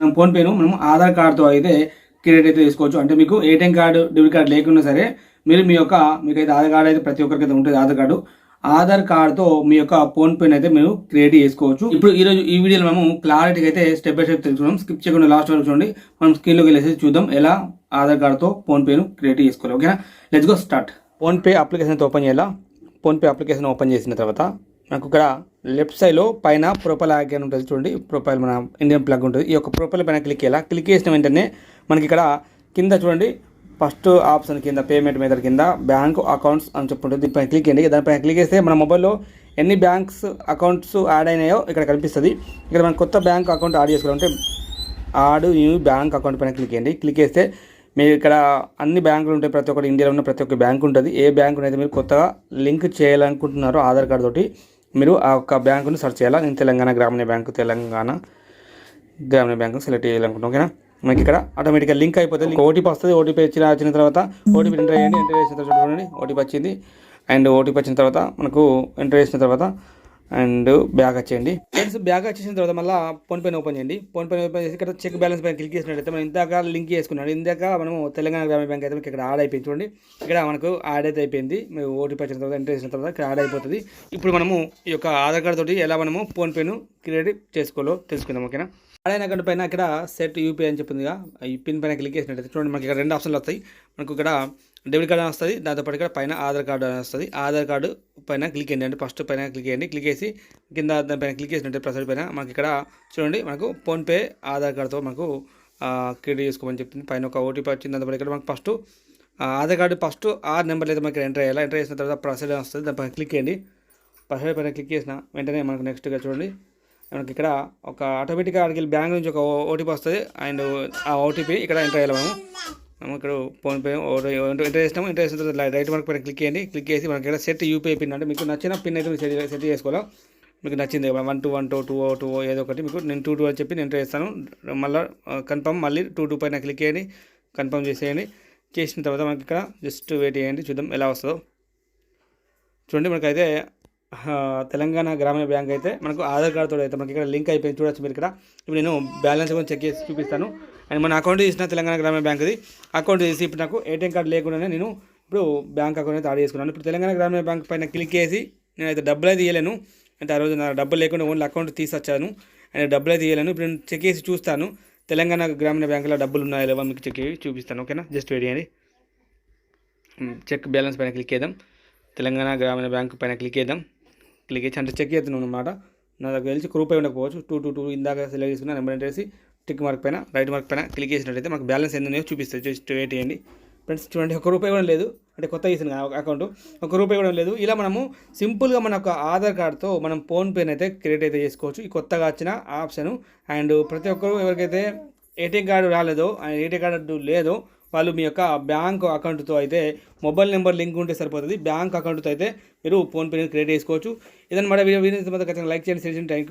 మనం ఫోన్పేను మనం ఆధార్ కార్డుతో అయితే క్రియేట్ అయితే చేసుకోవచ్చు. అంటే మీకు ఏటీఎం కార్డు డెబిట్ కార్డు లేకున్నా సరే మీరు మీ యొక్క మీకైతే ఆధార్ కార్డు అయితే ప్రతి ఒక్కరికి అయితే ఉంటుంది ఆధార్ కార్డు. ఆధార్ కార్డుతో మీ యొక్క ఫోన్ పేని అయితే మీరు క్రియేట్ చేసుకోవచ్చు. ఇప్పుడు ఈ రోజు ఈ వీడియోలో మేము క్లారిటీగా అయితే స్టెప్ బై స్టెప్ తెలుసుకున్నాం. స్కిప్ చేయకుండా లాస్ట్ వరకు చూడండి. మనం స్క్రీన్లోకి వెళ్ళేసి చూద్దాం ఎలా ఆధార్ కార్డుతో ఫోన్పేను క్రియేట్ చేసుకోవాలి. ఓకేనా? Let's go start PhonePe application అయితే ఓపెన్ చేయాలా? ఫోన్పే అప్లికేషన్ ఓపెన్ చేసిన తర్వాత మనకు ఇక్కడ లెఫ్ట్ సైడ్లో పైన ప్రొఫైల్ ఐకాన్ ఉంటుంది చూడండి. ప్రొఫైల్ మన ఇండియన్ ప్లగ్ ఉంటుంది. ఈ యొక్క ప్రొఫైల్ పైన క్లిక్ చేయాలి? క్లిక్ చేసిన వెంటనే మనకి ఇక్కడ కింద చూడండి. ఫస్ట్ ఆప్షన్ కింద పేమెంట్ మెథడ్ కింద బ్యాంక్ అకౌంట్స్ అని చెప్పుంటుంది. దీనిపైన క్లిక్ చేయండి. దానిపైన క్లిక్ చేస్తే మన మొబైల్లో ఎన్ని బ్యాంక్స్ అకౌంట్స్ యాడ్ అయినాయో ఇక్కడ కనిపిస్తుంది. ఇక్కడ మనం కొత్త బ్యాంక్ అకౌంట్ యాడ్ చేసుకోవాలంటే ఆడ్ న్యూ బ్యాంక్ అకౌంట్ పైన క్లిక్ చేయండి. క్లిక్ చేస్తే మీరు ఇక్కడ అన్ని బ్యాంకులు ఉంటాయి. ప్రతి ఒక్కటి ఇండియాలో ఉన్న ప్రతి ఒక్క బ్యాంక్ ఉంటుంది. ఏ బ్యాంకు అయితే మీరు కొత్తగా లింక్ చేయాలనుకుంటున్నారో ఆధార్ కార్డు తోటి మీరు ఆ యొక్క బ్యాంకును సెర్చ్ చేయాలా? నేను తెలంగాణ గ్రామీణ బ్యాంకు తెలంగాణ గ్రామీణ బ్యాంకు సెలెక్ట్ చేయాలనుకుంటున్నాం ఓకేనా? మనకి ఇక్కడ ఆటోమేటిక్గా లింక్ అయిపోతుంది ఓటీపీ వస్తుంది ఓటీపీ వచ్చిన వచ్చిన తర్వాత ఓటీపీ ఎంటర్ చేయండి ఎంటర్ చేసిన తర్వాత చూడండి ఓటీపీ వచ్చింది. అండ్ ఓటీపీ వచ్చిన తర్వాత మనకు ఎంటర్ చేసిన తర్వాత అండ్ బ్యాగ్ వచ్చేయండి. ఫ్రెండ్స్ బ్యాగ్ వచ్చేసిన తర్వాత మళ్ళీ ఫోన్ ఓపెన్ చేయండి. ఫోన్ ఓపెన్ చేసి ఇక్కడ చెక్ బ్యాలెన్స్ పైన క్లిక్ చేసినట్టయితే మనం ఇందాక లింక్ చేసుకున్నాడు. ఇందాక మనము తెలంగాణ గ్రామీణ బ్యాంక్ అయితే మనకి ఇక్కడ యాడ్ అయిపోయింది చూడండి. ఇక్కడ మనకు యాడ్ అయితే అయిపోయింది. మేము ఓటీపీ వచ్చిన తర్వాత ఎంటర్ చేసిన తర్వాత ఇక్కడ యాడ్ అయిపోతుంది. ఇప్పుడు మనము ఈ యొక్క ఆధార్ కార్డ్ తోటి ఎలా మనము ఫోన్పేను క్రియేట్ చేసుకోవాలో తెలుసుకుందాం ఓకేనా? ఆడైన అకౌంట్ పైన ఇక్కడ సెట్ యూపీఐ అని చెప్పిందిగా. ఈ పిన్ పైన క్లిక్ చేసినట్టయితే చూడండి మనకి ఇక్కడ రెండు ఆప్షన్లు వస్తాయి. మనకు ఇక్కడ డెబిట్ కార్డు అని వస్తుంది దాంతోపాటు ఇక్కడ పైన ఆధార్ కార్డు అని వస్తుంది. ఆధార్ కార్డు పైన క్లిక్ చేయండి. అంటే ఫస్ట్ పైన క్లిక్ చేయండి. క్లిక్ చేసి కింద దానిపైన క్లిక్ చేసినట్టు ప్రసెడ్ పైన మనకి ఇక్కడ చూడండి మనకు ఫోన్పే ఆధార్ కార్డుతో మనకు క్రియేట్ చేసుకోమని చెప్తుంది పైన ఒక ఓటీపీ వచ్చింది. దాంతోపాటు ఇక్కడ మనకు ఫస్ట్ ఆధార్ కార్డు ఫస్ట్ ఆరు నెంబర్లు అయితే మనకి ఎంటర్ చేయాలి ఎంటర్ చేసిన తర్వాత ప్రసెడ్ వస్తుంది. దానిపైన క్లిక్ చేయండి. ప్రసెడ్ పైన క్లిక్ చేసిన వెంటనే మనకు నెక్స్ట్గా చూడండి. మనకి ఇక్కడ ఒక ఆటోమేటిక్గా అడిగి బ్యాంక్ నుంచి ఒక ఓటీపీ వస్తుంది. అండ్ ఆ ఓటీపీ ఇక్కడ ఎంటర్ చేయాలి మనం మనం ఇక్కడ ఫోన్పే ఎంటర్ చేస్తాం ఎంటర్ చేసిన తర్వాత రైట్ మార్క్ పైన క్లిక్ చేయండి. క్లిక్ చేసి మనకి ఇక్కడ సెట్ యూపీఐ పిన్ అంటే మీకు నచ్చిన పిన్ అయితే మీరు సెట్ సెట్ చేసుకోవాలా? మీకు నచ్చింది one two one two two o two o ఏదో ఒకటి. మీకు నేను టూ టూ అని చెప్పి నేను ఎంటర్ చేస్తాను. మళ్ళీ కన్ఫర్మ్ మళ్ళీ టూ టూ పైన క్లిక్ చేయండి. కన్ఫర్మ్ చేసేయండి. చేసిన తర్వాత మనకి ఇక్కడ జస్ట్ వెయిట్ చేయండి. చూద్దాం ఎలా వస్తుందో. చూడండి మనకైతే తెలంగాణ గ్రామీణ బ్యాంక్ అయితే మనకు ఆధార్ కార్డుతో అయితే మనకి ఇక్కడ లింక్ అయిపోయింది. చూడొచ్చు మీరు ఇక్కడ. ఇప్పుడు నేను బ్యాలెన్స్ కూడా చెక్ చేసి చూపిస్తాను. అండ్ మన అకౌంట్ చేసిన తెలంగాణ గ్రామీణ బ్యాంక్ది అకౌంట్ చేసి ఇప్పుడు నాకు ఏటీఎం కార్డు లేకుండానే నేను ఇప్పుడు బ్యాంక్ అకౌంట్ అయితే యాడ్ చేసుకున్నాను. ఇప్పుడు తెలంగాణ గ్రామీణ బ్యాంక్ పైన క్లిక్ చేసి నేనైతే డబ్బులు అయితే ఇవ్వలేను అంటే ఆ రోజు నా డబ్బులు లేకుండా ఓన్లీ అకౌంట్ తీసుకొచ్చాను అండ్ డబ్బులు అయితే ఇవ్వలేను ఇప్పుడు నేను చెక్ చేసి చూస్తాను. తెలంగాణ గ్రామీణ బ్యాంకులో డబ్బులు ఉన్నాయా లేవా మీకు చెక్ చేసి చూపిస్తాను. ఓకేనా? జస్ట్ వెయిట్ చేయండి. చెక్ బ్యాలెన్స్ పైన క్లిక్ చేద్దాం. తెలంగాణ గ్రామీణ బ్యాంక్ పైన క్లిక్ చేద్దాం. క్లిక్ చేసి అంటే చెక్ చేస్తున్నాను అనమాట నా దగ్గర తెలిసి గ్రూప్ అయి ఉండకపోవచ్చు. టూ టూ టూ ఇందాక సెలెక్ట్ చేసుకున్న నెంబర్ ఎంటర్ చేసి టిక్ మార్క్ పైన రైట్ మార్క్ పైన క్లిక్ చేసినట్టయితే మనకు బ్యాలెన్స్ ఎంత చూపిస్తుంది జస్ట్ వెయిట్ చేయండి. ఫ్రెండ్స్ చూడండి ఒక రూపాయి కూడా లేదు. అంటే కొత్త చేసిన అకౌంట్ ఒక రూపాయి కూడా లేదు. ఇలా మనము సింపుల్గా మన ఒక ఆధార్ కార్డ్తో మనం ఫోన్పేని అయితే క్రియేట్ అయితే చేసుకోవచ్చు. ఈ కొత్తగా వచ్చిన ఆప్షన్ అండ్ ప్రతి ఒక్కరు ఎవరికైతే ఏటీఎం కార్డు రాలేదో ఏటీఎం కార్డు లేదో వాళ్ళు మీ యొక్క బ్యాంక్ అకౌంట్తో అయితే మొబైల్ నెంబర్ లింక్ ఉంటే సరిపోతుంది. బ్యాంక్ అకౌంట్తో అయితే మీరు ఫోన్పే క్రియేట్ చేసుకోవచ్చు. ఇదన్నమాట వీడియో. వీడియో ఖచ్చితంగా లైక్ చేయండి షేర్ చేయండి. థ్యాంక్